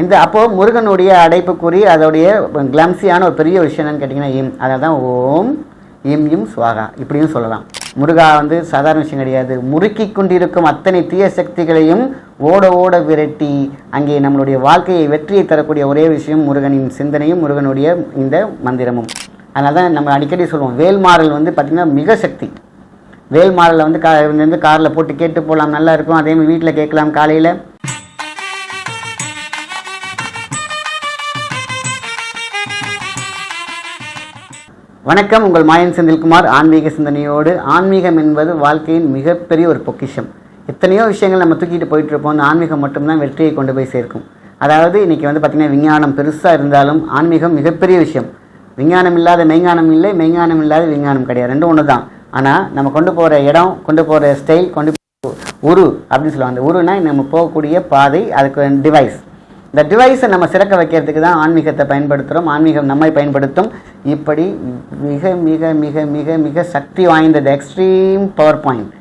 இந்த அப்போது முருகனுடைய அடைப்புக்குறி அதோடைய கிளம்சியான ஒரு பெரிய விஷயம் என்னன்னு கேட்டிங்கன்னா இம். அதை தான் ஓம் இம் இம் சுவாகா. இப்படியும் சொல்லலாம். முருகா வந்து சாதாரண விஷயம் கிடையாது. முறுக்கி கொண்டிருக்கும் அத்தனை தீய சக்திகளையும் ஓட ஓட விரட்டி அங்கே நம்மளுடைய வாழ்க்கையை வெற்றியை தரக்கூடிய ஒரே விஷயம் முருகனின் சிந்தனையும் முருகனுடைய இந்த மந்திரமும். அதனால தான் நம்ம அடிக்கடி சொல்லுவோம் வேல்மாறல் வந்து பார்த்திங்கன்னா மிக சக்தி. வேல்மாறலை வந்து கா வந்து காரில் போட்டு கேட்டு போகலாம் நல்லா இருக்கும். அதே மாதிரி வீட்டில் கேட்கலாம் காலையில் வணக்கம் உங்கள் மாயன் செந்தில்குமார் ஆன்மீக சிந்தனையோடு. ஆன்மீகம் என்பது வாழ்க்கையின் மிகப்பெரிய ஒரு பொக்கிஷம். எத்தனையோ விஷயங்கள் நம்ம தூக்கிட்டு போயிட்டு இருப்போம் அந்த ஆன்மீகம் மட்டும்தான் வெற்றியை கொண்டு போய் சேர்க்கும். அதாவது இன்னைக்கு வந்து பார்த்திங்கன்னா விஞ்ஞானம் பெருசாக இருந்தாலும் ஆன்மீகம் மிகப்பெரிய விஷயம். விஞ்ஞானம் இல்லாத மெய்ஞானம் இல்லை மெய்ஞானம் இல்லாத விஞ்ஞானம் கிடையாது. ரெண்டும் ஒன்று தான் ஆனால் நம்ம கொண்டு போகிற இடம் கொண்டு போகிற ஸ்டைல் கொண்டு உரு அப்படின்னு சொல்லுவாங்க. அந்த உருனா நம்ம போகக்கூடிய பாதை அதுக்கு டிவைஸ் இந்த டிவைஸை நம்ம சிறக்க வைக்கிறதுக்கு தான் ஆன்மீகத்தை பயன்படுத்துகிறோம் ஆன்மீகம் நம்மை பயன்படுத்தும். இப்படி மிக மிக மிக மிக மிக சக்தி வாய்ந்தது எக்ஸ்ட்ரீம் பவர் பாயிண்ட்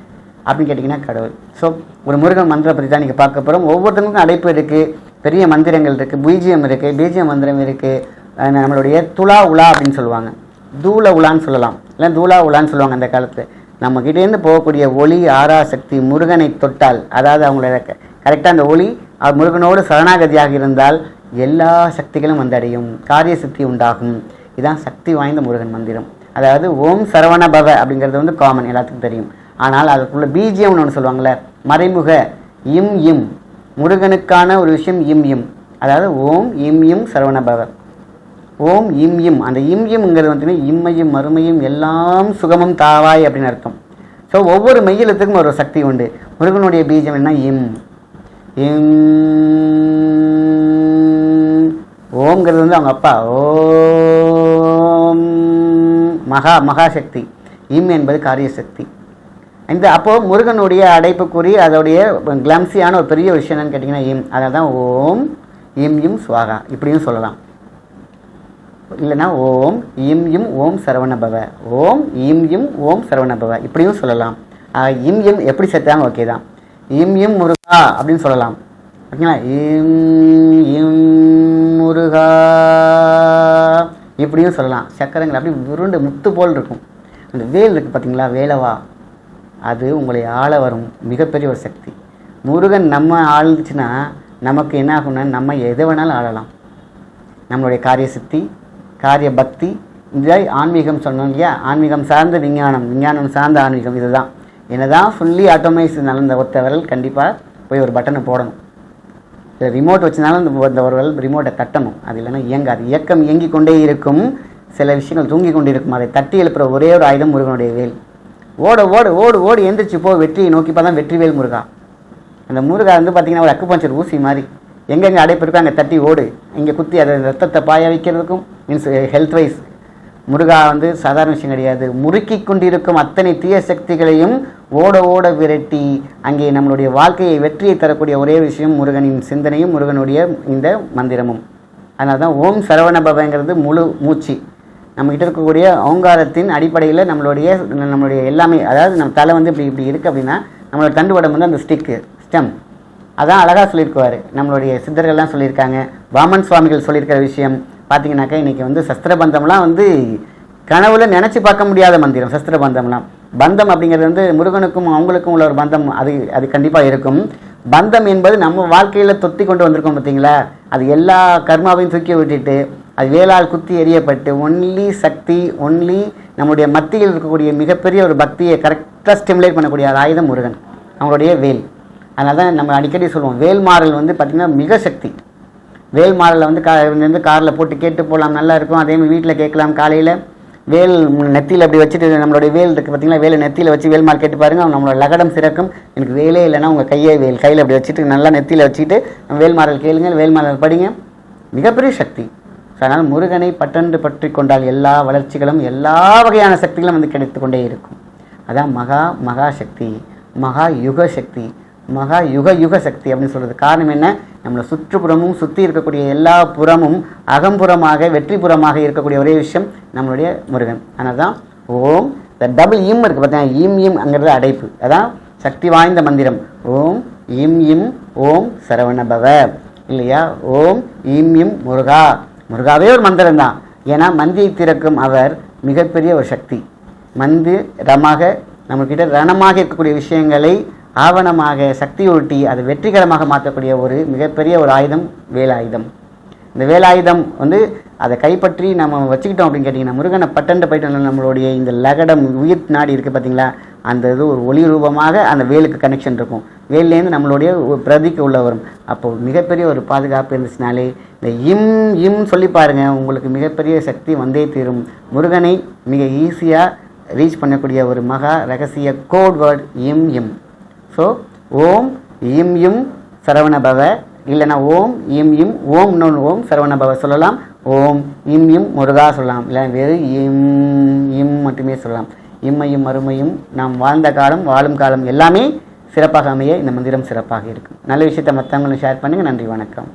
அப்படின்னு கேட்டிங்கன்னா கடவுள். ஸோ ஒரு முருகன் மந்திரம் பற்றி தான் நீங்கள் பார்க்க போகிறோம் ஒவ்வொருத்தருக்கும் அழைப்பு இருக்குது பெரிய மந்திரங்கள் இருக்குது பீஜியம் இருக்குது பீஜியம் மந்திரம் இருக்குது நம்மளுடைய துலா உலா அப்படின்னு சொல்லுவாங்க. தூள உலான்னு சொல்லலாம். இல்லை தூளா உலான்னு சொல்லுவாங்க அந்த காலத்து. நம்மகிட்டேருந்து போகக்கூடிய ஒளி ஆறா சக்தி முருகனை தொட்டால் அதாவது அவங்களோட கரெக்டாக அந்த ஒளி அவர் முருகனோடு சரணாகதியாக இருந்தால் எல்லா சக்திகளும் வந்தடையும் காரிய சக்தி உண்டாகும். இதுதான் சக்தி வாய்ந்த முருகன் மந்திரம். அதாவது ஓம் சரவண பவ அப்படிங்கிறது வந்து காமன் எல்லாத்துக்கும் தெரியும். ஆனால் அதுக்குள்ள பீஜியம்னு ஒன்று சொல்லுவாங்கள்ல மறைமுக இம் இம். முருகனுக்கான ஒரு விஷயம் இம் இம். அதாவது ஓம் இம் இம் சரவண பவ. ஓம் இம் இம். அந்த இம் இம்ங்கிறது வந்து இம்மையும் மறுமையும் எல்லாம் சுகமும் தாவாய் அப்படின்னு அர்த்தம். ஸோ ஒவ்வொரு மெய்யெழுத்துக்கும் ஒரு சக்தி உண்டு. முருகனுடைய பீஜம் என்ன? இம். ஓம்ங்கிறது வந்து அவங்க அப்பா. ஓம். மகா மகாசக்தி. இம் என்பது காரியசக்தி. இந்த அப்போது முருகனுடைய அடைப்புக்குறி அதோடைய கிளம்சியான ஒரு பெரிய விஷயம் என்னன்னு கேட்டிங்கன்னா இம். அதை தான் ஓம் இம் இம் சுவாகா. இப்படியும் சொல்லலாம். இல்லைன்னா ஓம் இம் இம் ஓம் சரவணபவ. ஓம் இம் இம் ஓம் சரவணபவ. இப்படியும் சொல்லலாம். இம் இம் எப்படி சேர்த்தாங்க ஓகே தான். இம் இம் முருகா அப்படின்னு சொல்லலாம். ஓகேங்களா? இம் இம் முருகா இப்படியும் சொல்லலாம். சக்கரங்கள் அப்படி உருண்டு முத்து போல் இருக்கும். அந்த வேல் இருக்குது பார்த்தீங்களா வேலவா. அது உங்களை ஆள வரும். மிகப்பெரிய ஒரு சக்தி. முருகன் நம்ம ஆளுச்சுன்னா நமக்கு என்ன ஆகும்னா நம்ம எதை வேணாலும் ஆளலாம். நம்மளுடைய காரிய சித்தி காரிய பக்தி இந்த ஆன்மீகம் சொன்னோம் இல்லையா? ஆன்மீகம் சார்ந்த விஞ்ஞானம் விஞ்ஞானம் சார்ந்த ஆன்மீகம் இதுதான். என்னதான் ஃபுல்லி ஆட்டோமைஸ் நடந்த இந்த ஒத்த விரல் கண்டிப்பாக போய் ஒரு பட்டனை போடணும். இல்லை ரிமோட் வச்சுனாலும் அந்த ஒரு விரல் ரிமோட்டை தட்டணும். அது இல்லைன்னா இயங்காது. இயக்கம் இயங்கி கொண்டே இருக்கும். சில விஷயங்கள் தூங்கி கொண்டு இருக்கும். அதை தட்டி எழுப்புற ஒரே ஒரு ஆயுதம் முருகனுடைய வேல். ஓட ஓடு ஓடு ஓடு எந்திரிச்சு போ. வெற்றியை நோக்கி பார்த்தா வெற்றிவேல் முருகா. அந்த முருகா வந்து பார்த்தீங்கன்னா ஒரு அக்குபஞ்சர் ஊசி மாதிரி. எங்கெங்கே அடைப்பிருக்கோ அங்கே தட்டி ஓடு. இங்கே குத்தி அதை ரத்தத்தை பாய வைக்கிறதுக்கும் மீன்ஸ் ஹெல்த் வைஸ் முருகா வந்து சாதாரண விஷயம் கிடையாது. முறுக்கி கொண்டிருக்கும் அத்தனை தீய சக்திகளையும் ஓட ஓட விரட்டி அங்கே நம்மளுடைய வாழ்க்கையை வெற்றியை தரக்கூடிய ஒரே விஷயம் முருகனின் சிந்தனையும் முருகனுடைய இந்த மந்திரமும். அதனால தான் ஓம் சரவண பவங்கிறது முழு மூச்சு. நம்மகிட்ட இருக்கக்கூடிய ஓங்காரத்தின் அடிப்படையில் நம்மளுடைய நம்மளுடைய எல்லாமே அதாவது நம்ம தலை வந்து இப்படி இப்படி இருக்குது அப்படின்னா நம்மளோட தண்டுவடம் வந்து அந்த ஸ்டிக்கு ஸ்டெம் அதான் அழகாக சொல்லியிருக்குவார். நம்மளுடைய சித்தர்கள்லாம் சொல்லியிருக்காங்க. வாமன் சுவாமிகள் சொல்லியிருக்கிற விஷயம். பார்த்தீங்கன்னாக்கா இன்றைக்கி வந்து சஸ்திரபந்தம்லாம் வந்து கனவுல நினச்சி பார்க்க முடியாத மந்திரம் சஸ்திரபந்தம்லாம். பந்தம் அப்படிங்கிறது வந்து முருகனுக்கும் அவங்களுக்கும் உள்ள ஒரு பந்தம். அது அது கண்டிப்பாக இருக்கும். பந்தம் என்பது நம்ம வாழ்க்கையில் தொத்தி கொண்டு வந்திருக்கோம் பார்த்தீங்களா அது எல்லா கர்மாவையும் தூக்கி விட்டுட்டு அது வேளால் குத்தி எறியப்பட்டு ஒன்லி சக்தி ஒன்லி நம்முடைய மத்தியில் இருக்கக்கூடிய மிகப்பெரிய ஒரு பக்தியை கரெக்டாக ஸ்டிமுலேட் பண்ணக்கூடிய ஆயுதம் முருகன். அவங்களுடைய வேல். அதனால தான் நம்ம அடிக்கடி சொல்லுவோம் வேல் மாறல் வந்து பார்த்திங்கன்னா மிக சக்தி. வேல் மாடலில் வந்து கா வந்து காரில் போட்டு கேட்டு போகலாம் நல்லா இருக்கும். அதே மாதிரி வீட்டில் கேட்கலாம். காலையில் வேல் நெத்தியில் அப்படி வச்சுட்டு நம்மளுடைய வேல் இருக்குது பார்த்தீங்களா வேலை நெத்தியில் வச்சு வேல்மால் கேட்டு பாருங்கள் நம்மளோட லகடம் சிறக்கும். எனக்கு வேலே இல்லைன்னா உங்கள் கையை வேல் கையில் அப்படி வச்சுட்டு நல்லா நெத்தியில் வச்சுட்டு வேல் வேல்மாறல் கேளுங்க வேல்மாறல் படிங்க. மிகப்பெரிய சக்தி. ஸோ அதனால் முருகனை பட்டன்று பற்றி கொண்டால் எல்லா வளர்ச்சிகளும் எல்லா வகையான சக்திகளும் வந்து கிடைத்து கொண்டே இருக்கும். அதான் மகா மகா சக்தி. மகா யுக சக்தி. மகா யுக யுக சக்தி அப்படின்னு சொல்கிறது காரணம் என்ன? நம்மளை சுற்றுப்புறமும் சுற்றி இருக்கக்கூடிய எல்லா புறமும் அகம்புறமாக வெற்றிபுறமாக இருக்கக்கூடிய ஒரே விஷயம் நம்மளுடைய முருகன். ஆனால் தான் ஓம் இந்த டபுள் இம் இருக்குது பார்த்தீங்கன்னா இம் இம் அங்கிறது அடைப்பு. அதான் சக்தி வாய்ந்த மந்திரம். ஓம் இம் இம் ஓம் சரவண பவ இல்லையா? ஓம் இம் இம் முருகா. முருகாவே ஒரு மந்திரம் தான் ஏன்னா மந்தியை திறக்கும் அவர் மிகப்பெரிய ஒரு சக்தி. மந்தி ரமாக நம்மக்கிட்ட ரணமாக இருக்கக்கூடிய விஷயங்களை ஆவணமாக சக்தியூட்டி அதை வெற்றிகரமாக மாற்றக்கூடிய ஒரு மிகப்பெரிய ஒரு ஆயுதம் வேலாயுதம். இந்த வேலாயுதம் வந்து அதை கைப்பற்றி நம்ம வச்சுக்கிட்டோம் அப்படின்னு கேட்டிங்கன்னா முருகனை பட்டன்ட்டு போயிட்டு நம்மளுடைய இந்த லகடம் உயிர் நாடி இருக்குது பார்த்தீங்களா அந்த இது ஒரு ஒளி ரூபமாக அந்த வேலுக்கு கனெக்ஷன் இருக்கும். வேல்லேருந்து நம்மளுடைய ஒரு பிரதிக்கு உள்ள வரும். அப்போது மிகப்பெரிய ஒரு பாதுகாப்பு இருந்துச்சுனாலே இந்த இம் இம் சொல்லி பாருங்கள் உங்களுக்கு மிகப்பெரிய சக்தி வந்தே தீரும். முருகனை மிக ஈஸியாக ரீச் பண்ணக்கூடிய ஒரு மகா ரகசிய கோட் வேர்ட் இம் இம். ஸோ ஓம் இம் இம் சரவணபவ இல்லைனா ஓம் இம் இம் ஓம் நோன் ஓம் சரவணபவ சொல்லலாம். ஓம் இம் இம் முருகா சொல்லலாம். இல்லை வேறு இம் இம் மட்டுமே சொல்லலாம். இம்மையும் மறுமையும் நாம் வாழ்ந்த காலம் வாழும் காலம் எல்லாமே சிறப்பாக அமைய இந்த மந்திரம் சிறப்பாக இருக்கும். நல்ல விஷயத்தை மற்றவங்களும் ஷேர் பண்ணுங்கள் நன்றி வணக்கம்.